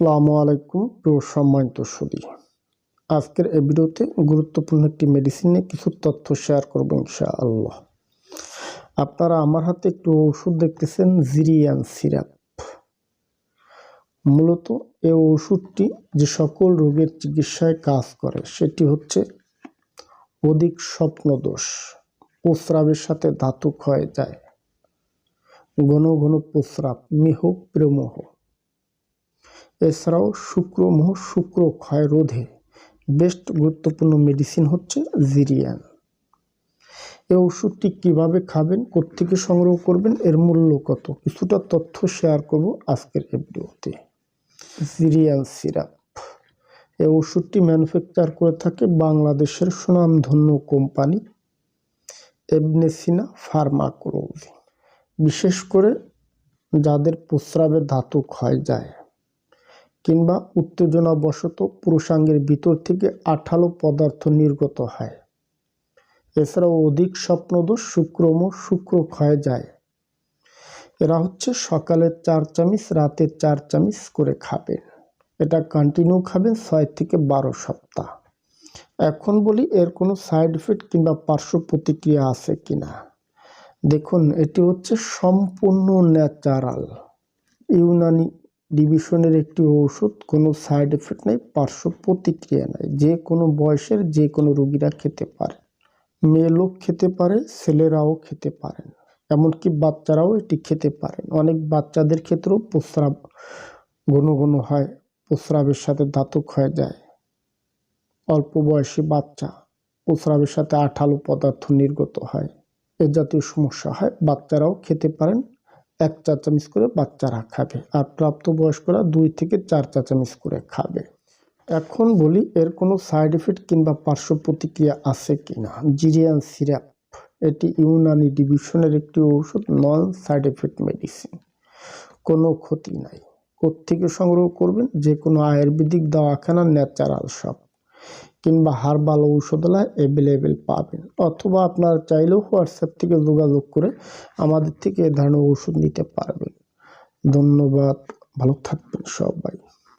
আসসালামু আলাইকুম প্রিয় সম্মানিত সুদী আজকের এই ভিডিওতে গুরুত্বপূর্ণ একটি মেডিসিন কিছু তথ্য শেয়ার করব ইনশাআল্লাহ। আপনারা আমার হাতে একটু ওষুধ দেখতেছেন জিরিয়ান সিরাপ মূলত এই ওষুধটি যে সকল রোগের চিকিৎসায় কাজ করে, সেটি হচ্ছে অধিক স্বপ্নদোষ, প্রস্রাবের সাথে ধাতু ক্ষয় যায়। ঘন ঘন প্রস্রাব, মিহ, প্রেমহ। এছাড়াও শুক্রমোহ শুক্র ক্ষয় রোধে বেস্ট গুরুত্বপূর্ণ মেডিসিন হচ্ছে জিরিয়ান এই ওষুধটি কীভাবে খাবেন, কোত্থেকে সংগ্রহ করবেন, এর মূল্য কত? কিছুটা তথ্য শেয়ার করব আজকের এই জিরিয়ান সিরাপ এই ওষুধটি ম্যানুফ্যাকচার করে থাকে বাংলাদেশের সুনামধন্য কোম্পানি এবনেসিনা ফার্মাকোলজি বিশেষ করে যাদের প্রস্রাবে ধাতু ক্ষয় যায়। কিংবা উত্তেজনাবশত পুরুষাঙ্গের ভিতর থেকে আঠালো পদার্থ নির্গত হয়। এছাড়াও অধিক স্বপ্নদোষ শুক্রম শুক্র ক্ষয় যায়। এরা হচ্ছে সকালের চার চামিচ, রাতের চার চামিচ করে খাবেন। এটা কন্টিনিউ খাবেন ছয় থেকে বারো সপ্তাহ। এখন বলি এর কোনো সাইড এফেক্ট কিংবা পার্শ্ব প্রতিক্রিয়া আছে কিনা। দেখুন, এটি হচ্ছে সম্পূর্ণ ন্যাচারাল ইউনানি ডিভিশনের একটি ওষুধ কোনো সাইড এফেক্ট নেই, পার্শ্ব প্রতিক্রিয়া নেই। যে কোনো বয়সের যে কোনো রোগীরা খেতে পারে। মেয়ে লোক খেতে পারে, ছেলেরাও খেতে পারেন এমনকি বাচ্চারাও এটি খেতে পারেন অনেক বাচ্চাদের ক্ষেত্রেও প্রস্রাব ঘন ঘন হয়, প্রস্রাবের সাথে ধাতক হয়ে যায়। অল্প বয়সী বাচ্চা, প্রস্রাবের সাথে আঠালো পদার্থ নির্গত হয়। এ জাতীয় সমস্যা হয়। বাচ্চারাও খেতে পারেন এক চা চামচ করে বাচ্চারা খাবে আর প্রাপ্তবয়স্করা দুই থেকে চার চা চামচ করে খাবে। এখন বলি এর কোনো সাইড এফেক্ট কিংবা পার্শ্ব প্রতিক্রিয়া আছে কি না জিরিয়ান সিরাপ এটি ইউনানি ডিভিশনের একটি ঔষধ নন সাইড এফেক্ট মেডিসিন কোনো ক্ষতি নাই। কোত্থেকে সংগ্রহ করবেন? যে কোনো আয়ুর্বেদিক দাওয়াখানা ন্যাচারাল সব কিংবা হারবাল ঔষধালয় অ্যাভেলেবেল পাবেন। অথবা আপনারা চাইলেও হোয়াটসঅ্যাপ থেকে যোগাযোগ করে আমাদের থেকে এ ধরনের ওষুধ নিতে পারবেন। ধন্যবাদ, ভালো থাকবেন সবাই।